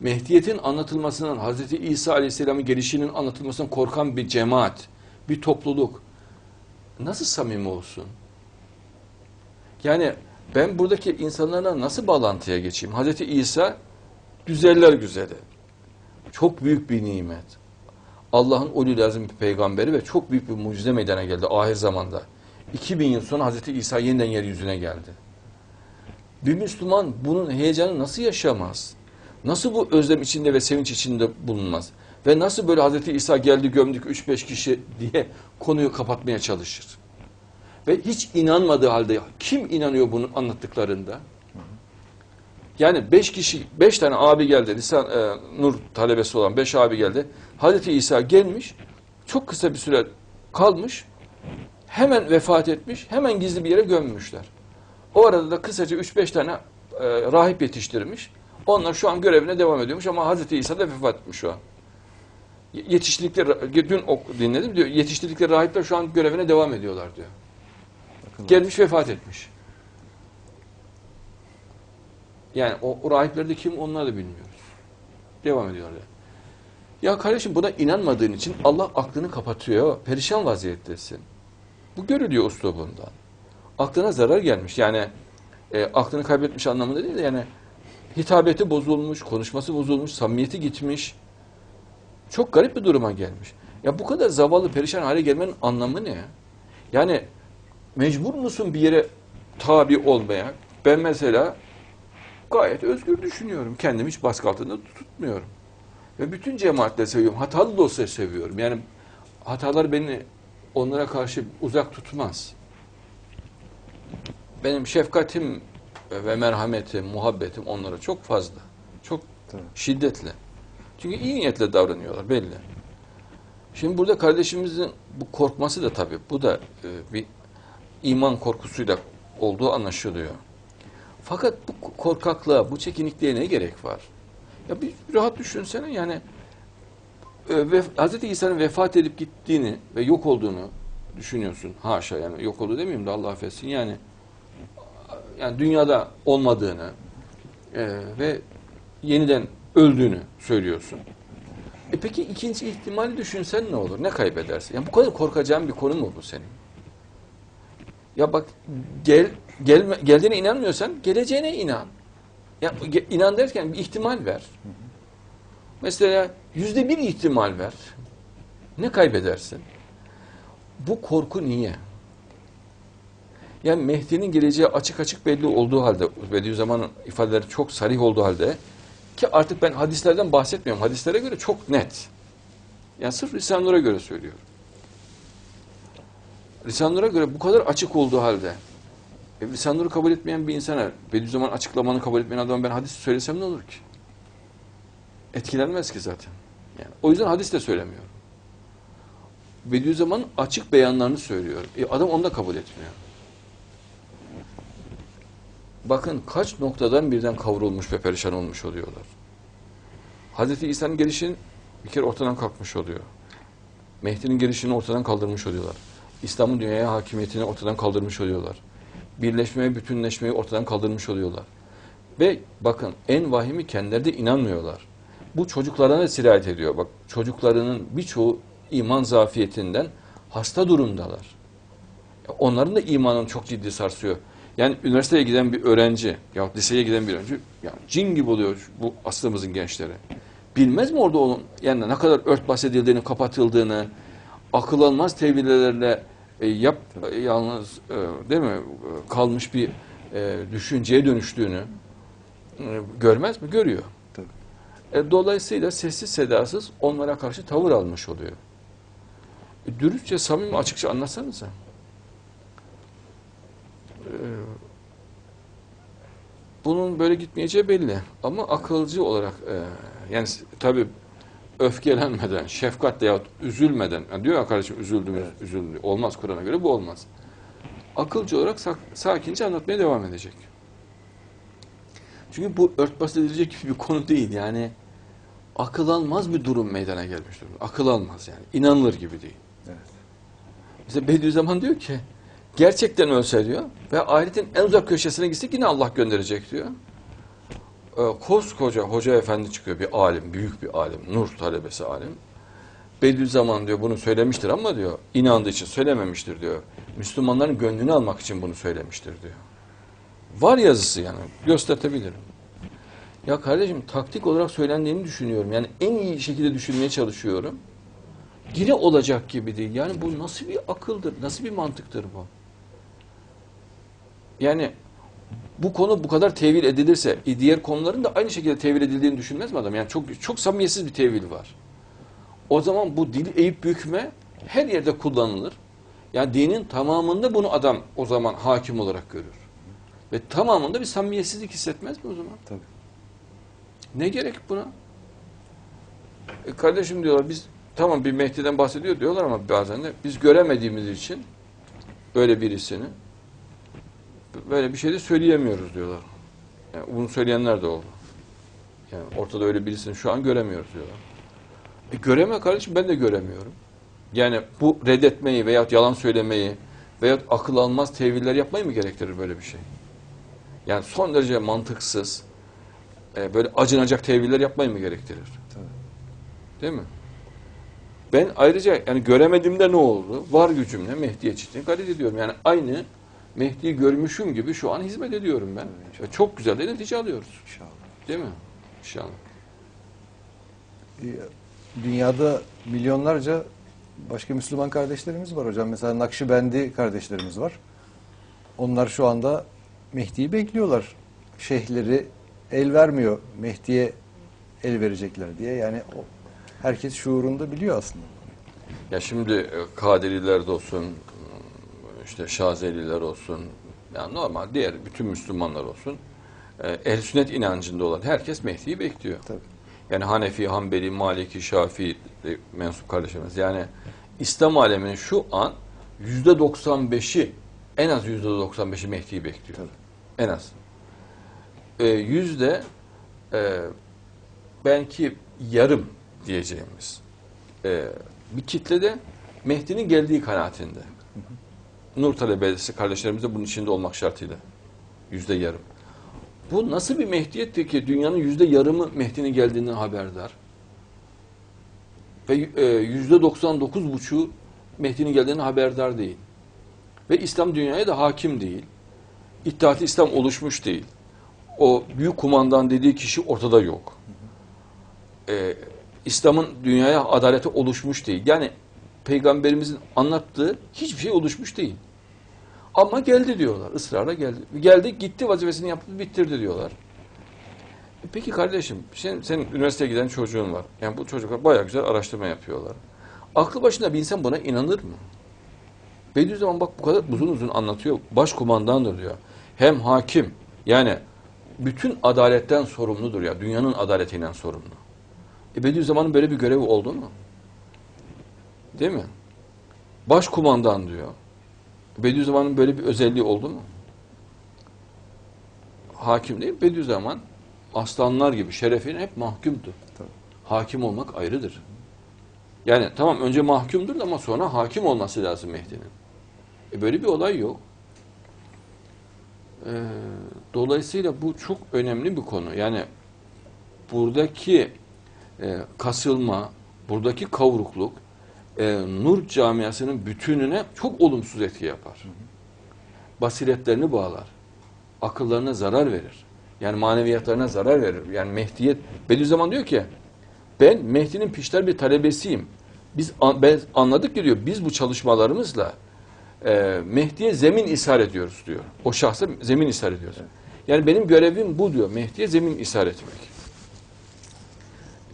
Mehdiyetin anlatılmasından, Hazreti İsa Aleyhisselam'ın gelişinin anlatılmasından korkan bir cemaat, bir topluluk nasıl samimi olsun? Yani ben buradaki insanlarla nasıl bağlantıya geçeyim? Hazreti İsa güzeller güzeli. Çok büyük bir nimet. Allah'ın ulul azim bir peygamberi ve çok büyük bir mucize meydana geldi ahir zamanda. 2000 yıl sonra Hazreti İsa yeniden yeryüzüne geldi. Bir Müslüman bunun heyecanı nasıl yaşamaz? Nasıl bu özlem içinde ve sevinç içinde bulunmaz? Ve nasıl böyle Hazreti İsa geldi gömdük 3-5 kişi diye konuyu kapatmaya çalışır? Ve hiç inanmadığı halde kim inanıyor bunun anlattıklarında? Yani beş kişi, beş tane abi geldi, lisan e, nur talebesi olan beş abi geldi. Hazreti İsa gelmiş, çok kısa bir süre kalmış, hemen vefat etmiş, hemen gizli bir yere gömmüşler. O arada da kısaca üç beş tane e, rahip yetiştirmiş. Onlar şu an görevine devam ediyormuş ama Hazreti İsa da vefat etmiş şu an. Ye- Yetiştirdikleri, dün ok, dinledim diyor, yetiştirdikleri rahipler şu an görevine devam ediyorlar diyor. Bakın, Gelmiş vefat etmiş. Yani o, o rahipler de kim onları da bilmiyoruz. Devam ediyorlar. Ya kardeşim buna inanmadığın için Allah aklını kapatıyor. Perişan vaziyettesin. Bu görülüyor uslubundan. Aklına zarar gelmiş. Yani e, aklını kaybetmiş anlamında değil de yani hitabeti bozulmuş, konuşması bozulmuş, samimiyeti gitmiş. Çok garip bir duruma gelmiş. Ya bu kadar zavallı, perişan hale gelmenin anlamı ne? Yani mecbur musun bir yere tabi olmaya? Ben mesela gayet özgür düşünüyorum. Kendimi hiç baskı altında tutmuyorum. Ve bütün cemaatle seviyorum. Hatalı da seviyorum. Yani hatalar beni onlara karşı uzak tutmaz. Benim şefkatim ve merhametim, muhabbetim onlara çok fazla. Çok Tabii. şiddetli. Çünkü iyi niyetle davranıyorlar belli. Şimdi burada kardeşimizin bu korkması da tabii bu da e, bir iman korkusuyla olduğu anlaşılıyor. Fakat bu korkaklığa, bu çekinikliğe ne gerek var? Ya bir rahat düşünsene yani e, ve Hz. İsa'nın vefat edip gittiğini ve yok olduğunu düşünüyorsun. Haşa yani yok oldu demeyeyim de Allah affetsin. Yani yani dünyada olmadığını e, ve yeniden öldüğünü söylüyorsun. E peki ikinci ihtimali düşünsen ne olur? Ne kaybedersin? Yani bu kadar korkacağın bir konu mu bu senin? Ya bak gel gelme, geldiğine inanmıyorsan geleceğine inan. Ya ge- inan derken bir ihtimal ver. Mesela yüzde bir ihtimal ver. Ne kaybedersin? Bu korku niye? Yani Mehdi'nin geleceği açık açık belli olduğu halde, Bediüzzaman'ın ifadeleri çok sarih olduğu halde ki artık ben hadislerden bahsetmiyorum. Hadislere göre çok net. Yani sırf Risale-i göre söylüyorum. Risale-i göre bu kadar açık olduğu halde e, Risale-i kabul etmeyen bir insana Bediüzzaman açıklamanı kabul etmeyen adama ben hadis söylesem ne olur ki? Etkilenmez ki zaten. Yani, o yüzden hadis de söylemiyorum. Bediüzzaman'ın açık beyanlarını söylüyor. E, adam onu da kabul etmiyor. Bakın kaç noktadan birden kavrulmuş ve perişan olmuş oluyorlar. Hazreti İsa'nın gelişinin bir kere ortadan kalkmış oluyor. Mehdi'nin gelişini ortadan kaldırmış oluyorlar. İslam'ın dünyaya hakimiyetini ortadan kaldırmış oluyorlar. Birleşmeyi, bütünleşmeyi ortadan kaldırmış oluyorlar. Ve bakın en vahimi kendileri de inanmıyorlar. Bu çocuklarına sirayet ediyor. Bak çocuklarının birçoğu iman zafiyetinden hasta durumdalar. Onların da imanını çok ciddi sarsıyor. Yani üniversiteye giden bir öğrenci ya liseye giden bir öğrenci ya cin gibi oluyor bu aslımızın gençleri. Bilmez mi orada onun yani ne kadar örtbas edildiğini, kapatıldığını, akıl almaz tevillerle e, yap e, yalnız e, değil mi e, kalmış bir e, düşünceye dönüştüğünü e, görmez mi? Görüyor. Tabii. E, dolayısıyla sessiz sedasız onlara karşı tavır almış oluyor. E, dürüstçe, samimi, açıkça anlatsanıza. E, bunun böyle gitmeyeceği belli. Ama akılcı olarak e, yani tabii öfkelenmeden, şefkatle yahut üzülmeden, yani diyor ya kardeşim üzüldüm, Evet. üzüldüm. Olmaz Kur'an'a göre bu olmaz. Akılcı olarak sak- sakince anlatmaya devam edecek. Çünkü bu örtbas edilecek gibi bir konu değil. Yani akıl almaz bir durum meydana gelmiş durumda. Akıl almaz yani. İnanılır gibi değil. Evet. Mesela Bediüzzaman diyor ki gerçekten ölse diyor ve ahiretin en uzak köşesine gitsek yine Allah gönderecek diyor. e, koskoca hoca efendi çıkıyor bir alim, büyük bir alim, nur talebesi alim. Bediüzzaman diyor bunu söylemiştir ama diyor inandığı için söylememiştir diyor. Müslümanların gönlünü almak için bunu söylemiştir diyor. Var yazısı yani göstertebilirim. Ya kardeşim taktik olarak söylendiğini düşünüyorum. Yani en iyi şekilde düşünmeye çalışıyorum. Yine olacak gibi değil. Yani bu nasıl bir akıldır, nasıl bir mantıktır bu? Yani bu konu bu kadar tevil edilirse e, diğer konuların da aynı şekilde tevil edildiğini düşünmez mi adam? Yani çok çok samimiyetsiz bir tevil var. O zaman bu dili eğip bükme her yerde kullanılır. Yani dinin tamamında bunu adam o zaman hakim olarak görür. Ve tamamında bir samimiyetsizlik hissetmez mi o zaman? Tabii. Ne gerek buna? E kardeşim diyorlar biz tamam bir Mehdi'den bahsediyor diyorlar ama bazen de biz göremediğimiz için böyle birisini böyle bir şey de söyleyemiyoruz diyorlar. Yani bunu söyleyenler de oldu. Yani ortada öyle birisini şu an göremiyoruz diyorlar. E göreme kardeşim ben de göremiyorum. Yani bu reddetmeyi veyahut yalan söylemeyi veyahut akıl almaz teviller yapmayı mı gerektirir böyle bir şey? Yani son derece mantıksız, e, böyle acınacak teviller yapmayı mı gerektirir? Tabii. Değil mi? Ben ayrıca yani göremediğimde ne oldu? Var gücümle Mehdi'ye çiftliğini gayret ediyorum. Yani aynı Mehdi'yi görmüşüm gibi şu an hizmet ediyorum ben. Evet. Ve çok güzel de netice alıyoruz. İnşallah. Değil mi? İnşallah. Dünyada milyonlarca başka Müslüman kardeşlerimiz var hocam. Mesela Nakşibendi kardeşlerimiz var. Onlar şu anda Mehdi'yi bekliyorlar. Şeyhleri el vermiyor Mehdi'ye el verecekler diye. Yani o, herkes şuurunda biliyor aslında. Ya şimdi e, Kadiriler de olsun, işte Şazeliler olsun, yani normal diğer bütün Müslümanlar olsun, e, ehl sünnet inancında olan herkes Mehdi'yi bekliyor. Tabii. Yani Hanefi, Hanbeli, Maliki, Şafii de mensup kardeşlerimiz. Yani İslam aleminin şu an yüzde 95'i en az yüzde 95'i Mehdi'yi bekliyor. Tabii. En az. Ee, yüzde e, belki yarım diyeceğimiz e, bir kitlede Mehdi'nin geldiği kanaatinde. Nur talebesi kardeşlerimiz de bunun içinde olmak şartıyla. Yüzde yarım. Bu nasıl bir Mehdiyettir ki dünyanın yüzde yarımı Mehdi'nin geldiğinden haberdar? Ve e, yüzde 99 buçuğu Mehdi'nin geldiğinden haberdar değil. Ve İslam dünyaya da hakim değil. İttihat-ı İslam oluşmuş değil. O büyük kumandan dediği kişi ortada yok. Ee, İslam'ın dünyaya adaleti oluşmuş değil. Yani Peygamberimizin anlattığı hiçbir şey oluşmuş değil. Ama geldi diyorlar. ısrarla geldi. Geldi gitti vazifesini yaptı bitirdi diyorlar. E peki kardeşim sen, senin üniversiteye giden çocuğun var. Yani bu çocuklar bayağı güzel araştırma yapıyorlar. Aklı başında bir insan buna inanır mı? Bediüzzaman bak bu kadar uzun uzun anlatıyor. Başkumandandır diyor. Hem hakim yani bütün adaletten sorumludur ya. Dünyanın adaletinden sorumlu. E Bediüzzaman'ın böyle bir görevi oldu mu? Değil mi? Başkumandan diyor. Bediüzzaman'ın böyle bir özelliği oldu mu? Hakim değil. Bediüzzaman aslanlar gibi şerefine hep mahkumdu. Tabii. Hakim olmak ayrıdır. Yani tamam önce mahkumdur ama sonra hakim olması lazım Mehdi'nin. E böyle bir olay yok. Ee, dolayısıyla bu çok önemli bir konu. Yani buradaki e, kasılma, buradaki kavrukluk e, Nur camiasının bütününe çok olumsuz etki yapar. Basiretlerini bağlar. Akıllarına zarar verir. Yani maneviyatlarına zarar verir. Yani Mehdiyet, Bediüzzaman diyor ki ben Mehdi'nin pişler bir talebesiyim. Biz anladık ki diyor biz bu çalışmalarımızla e, Mehdi'ye zemin ishar ediyoruz diyor. O şahsa zemin ishar ediyoruz. Yani benim görevim bu diyor. Mehdi'ye zemin ishar etmek.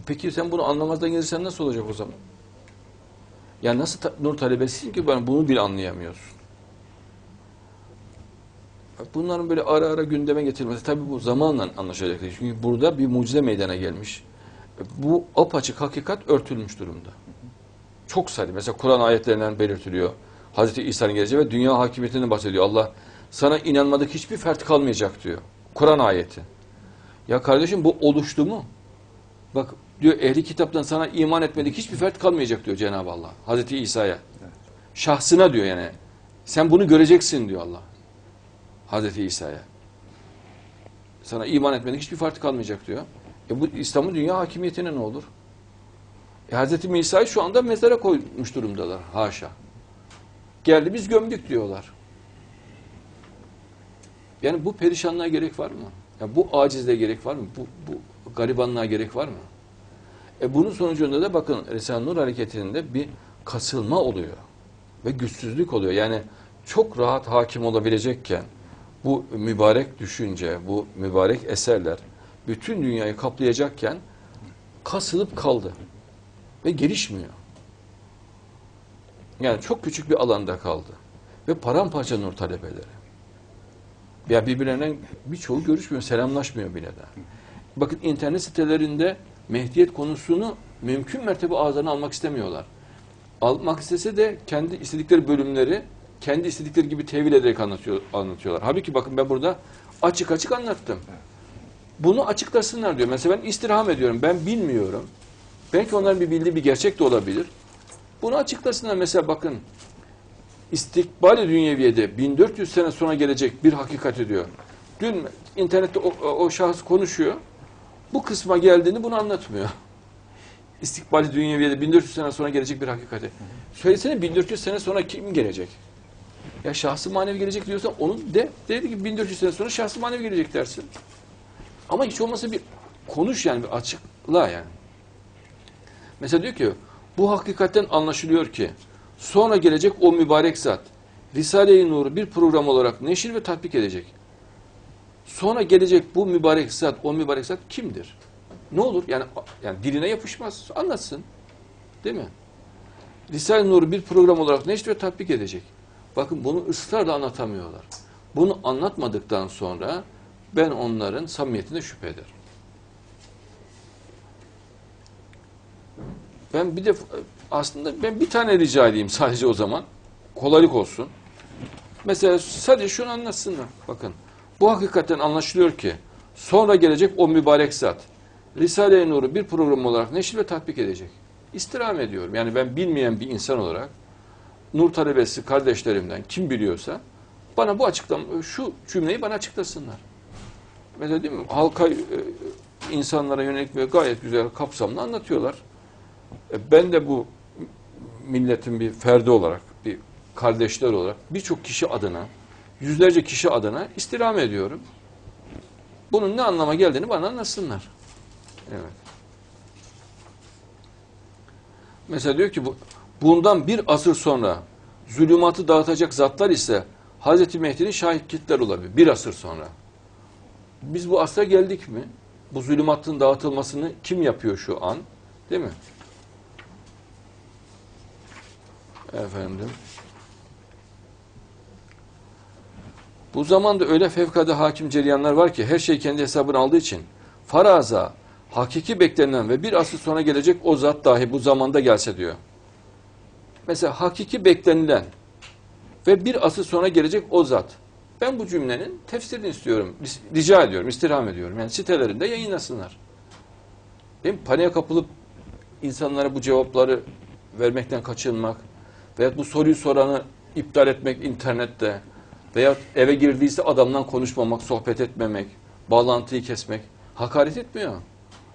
Peki sen bunu anlamazdan gelirsen nasıl olacak o zaman? Ya nasıl ta- nur talebesisin ki ben bunu bile anlayamıyorsun. Bak Bunların böyle ara ara gündeme getirilmesi tabii bu zamanla anlaşılacak. Çünkü burada bir mucize meydana gelmiş. Bu apaçık hakikat örtülmüş durumda. Çok sayıda. Mesela Kur'an ayetlerinden belirtiliyor. Hazreti İsa'nın geleceği ve dünya hakimiyetinden bahsediyor. Allah sana inanmadık hiçbir fert kalmayacak diyor. Kur'an ayeti. Ya kardeşim bu oluştu mu? Bak diyor ehli kitaptan sana iman etmedik hiçbir fert kalmayacak diyor Cenab-ı Allah. Hazreti İsa'ya. Şahsına diyor yani. Sen bunu göreceksin diyor Allah. Hazreti İsa'ya. Sana iman etmedik hiçbir farkı kalmayacak diyor. E bu İslam'ın dünya hakimiyetine ne olur? E Hz. Musa'yı şu anda mezara koymuş durumdalar. Haşa. Geldi biz gömdük diyorlar. Yani bu perişanlığa gerek var mı? Ya bu acizliğe gerek var mı? Bu, bu garibanlığa gerek var mı? E bunun sonucunda da bakın Risale-i Nur hareketinde bir kasılma oluyor. Ve güçsüzlük oluyor. Yani çok rahat hakim olabilecekken bu mübarek düşünce, bu mübarek eserler bütün dünyayı kaplayacakken kasılıp kaldı. Ve gelişmiyor. Yani çok küçük bir alanda kaldı. Ve paramparça nur talebeleri. Ya birbirlerinden birçoğu görüşmüyor, selamlaşmıyor bile daha. Bakın internet sitelerinde Mehdiyet konusunu mümkün mertebe ağızlarına almak istemiyorlar. Almak istese de kendi istedikleri bölümleri kendi istedikleri gibi tevil ederek anlatıyor, anlatıyorlar. Halbuki bakın ben burada açık açık anlattım. Bunu açıklasınlar diyor. Mesela ben istirham ediyorum. Ben bilmiyorum. Belki onların bir bildiği bir gerçek de olabilir. Bunu açıklasınlar. Mesela bakın istikbal-i dünyeviyeде 1400 sene sonra gelecek bir hakikat ediyor. Dün internette o, o şahıs konuşuyor. Bu kısma geldiğini bunu anlatmıyor. İstikbal-i dünyeviyede 1400 sene sonra gelecek bir hakikati. Söylesene 1400 sene sonra kim gelecek? Ya şahsı manevi gelecek diyorsan onun de. Dedi ki 1400 sene sonra şahsı manevi gelecek dersin. Ama hiç olmazsa bir konuş yani bir açıkla yani. Mesela diyor ki bu hakikatten anlaşılıyor ki sonra gelecek o mübarek zat Risale-i Nur'u bir program olarak neşir ve tatbik edecek. Sonra gelecek bu mübarek zat, o mübarek zat kimdir? Ne olur? Yani yani diline yapışmaz. Anlatsın. Değil mi? Risale-i Nur'u bir program olarak neşir ve tatbik edecek. Bakın bunu ısrarla anlatamıyorlar. Bunu anlatmadıktan sonra ben onların samimiyetine şüphe ederim. Ben bir de aslında ben bir tane rica edeyim sadece o zaman. Kolaylık olsun. Mesela sadece şunu anlatsınlar. Bakın bu hakikaten anlaşılıyor ki sonra gelecek o mübarek zat Risale-i Nur'u bir program olarak neşir ve tatbik edecek. İstirham ediyorum. Yani ben bilmeyen bir insan olarak Nur talebesi kardeşlerimden kim biliyorsa bana bu açıklama şu cümleyi bana açıklasınlar. Mesela değil mi? Halka e, insanlara yönelik ve gayet güzel kapsamlı anlatıyorlar. E, ben de bu milletin bir ferdi olarak, bir kardeşler olarak birçok kişi adına, yüzlerce kişi adına istirham ediyorum. Bunun ne anlama geldiğini bana anlatsınlar. Evet. Mesela diyor ki bu, bundan bir asır sonra zulümatı dağıtacak zatlar ise Hazreti Mehdi'nin şahitlikler olabilir. Bir asır sonra. Biz bu asra geldik mi? Bu zulümatın dağıtılmasını kim yapıyor şu an? Değil mi? Efendim. Bu zamanda öyle fevkalade hakim cereyanlar var ki her şey kendi hesabına aldığı için faraza, hakiki beklenen ve bir asır sonra gelecek o zat dahi bu zamanda gelse diyor. Mesela hakiki beklenilen ve bir asır sonra gelecek o zat. Ben bu cümlenin tefsirini istiyorum, rica ediyorum, istirham ediyorum. Yani sitelerinde yayınlasınlar. Değil mi? Paniğe kapılıp insanlara bu cevapları vermekten kaçınmak veya bu soruyu soranı iptal etmek internette veya eve girdiyse adamdan konuşmamak, sohbet etmemek, bağlantıyı kesmek hakaret etmiyor.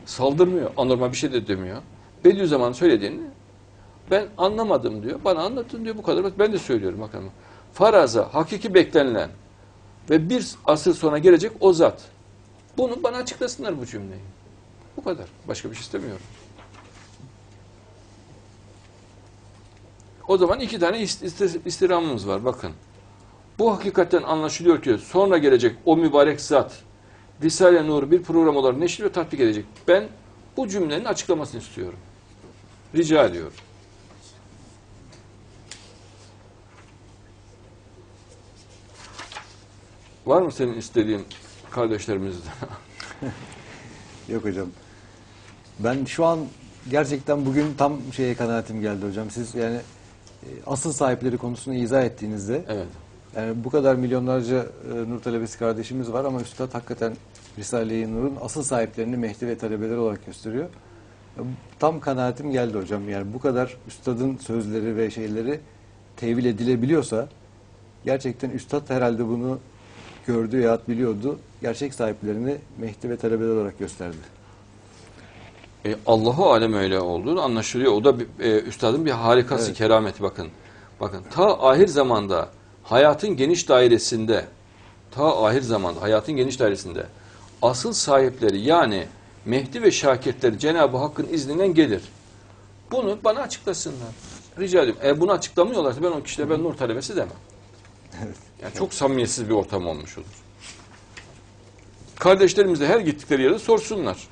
Saldırmıyor. Anormal bir şey de demiyor. Bediüzzaman söylediğini ben anlamadım diyor. Bana anlatın diyor bu kadar. Ben de söylüyorum bakalım. Faraza, hakiki beklenilen ve bir asır sonra gelecek o zat. Bunu bana açıklasınlar bu cümleyi. Bu kadar. Başka bir şey istemiyorum. O zaman iki tane istirhamımız var. Bakın. Bu hakikaten anlaşılıyor ki sonra gelecek o mübarek zat Risale-i Nur bir program olarak neşir ve tatbik edecek. Ben bu cümlenin açıklamasını istiyorum. Rica ediyorum. Var mı senin istediğin kardeşlerimizden? Yok hocam. Ben şu an gerçekten bugün tam şeye kanaatim geldi hocam. Siz yani e, asıl sahipleri konusunu izah ettiğinizde evet. Yani bu kadar milyonlarca e, Nur talebesi kardeşimiz var ama Üstad hakikaten Risale-i Nur'un asıl sahiplerini Mehdi ve talebeleri olarak gösteriyor. E, Tam kanaatim geldi hocam. Yani bu kadar Üstad'ın sözleri ve şeyleri tevil edilebiliyorsa gerçekten Üstad herhalde bunu gördü ya biliyordu. Gerçek sahiplerini Mehdi ve talebeler olarak gösterdi. E, Allahu alem öyle olduğunu anlaşılıyor. O da bir, e, üstadın bir harikası, Evet. kerameti bakın. Bakın ta ahir zamanda hayatın geniş dairesinde ta ahir zamanda hayatın geniş dairesinde asıl sahipleri yani Mehdi ve şakirtleri Cenab-ı Hakk'ın izninden gelir. Bunu bana açıklasınlar. Rica ediyorum. Eğer bunu açıklamıyorlarsa ben o kişilere ben nur talebesi demem. Yani çok samimiyetsiz bir ortam olmuş olur. Kardeşlerimiz de her gittikleri yerde sorsunlar.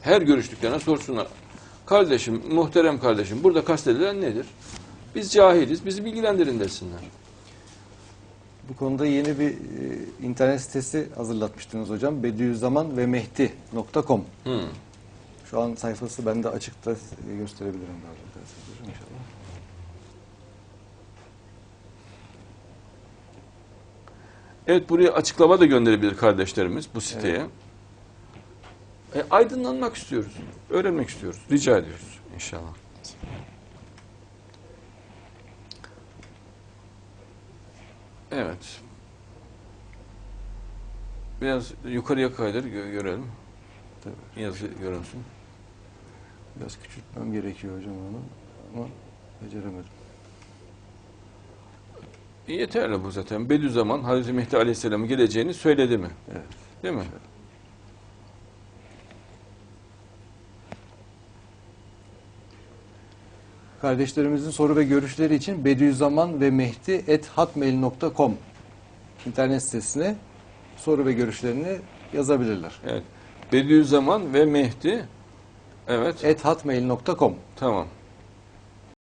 Her görüştüklerine sorsunlar. Kardeşim, muhterem kardeşim burada kastedilen nedir? Biz cahiliz, bizi bilgilendirin desinler. Bu konuda yeni bir e, internet sitesi hazırlatmıştınız hocam. Bediüzzaman ve Mehdi.com. Hı. Şu an sayfası bende açıkta e, gösterebilirim daha sonra hocam inşallah. Evet buraya açıklama da gönderebilir kardeşlerimiz bu siteye. E, aydınlanmak istiyoruz. Öğrenmek istiyoruz. Rica ediyoruz inşallah. Evet. Biraz yukarıya kaydır gö- görelim. Tabii. Yazı görünsün. Biraz küçültmem gerekiyor hocam onu ama beceremedim. Yeterli bu zaten. Bediüzzaman Hazreti Mehdi Aleyhisselam'ın geleceğini söyledi mi? Evet. Değil mi? Kardeşlerimizin soru ve görüşleri için Bediüzzaman ve Mehdi ethatmail.com internet sitesine soru ve görüşlerini yazabilirler. Evet. Bediüzzaman ve Mehdi. Evet. ethatmail.com Tamam.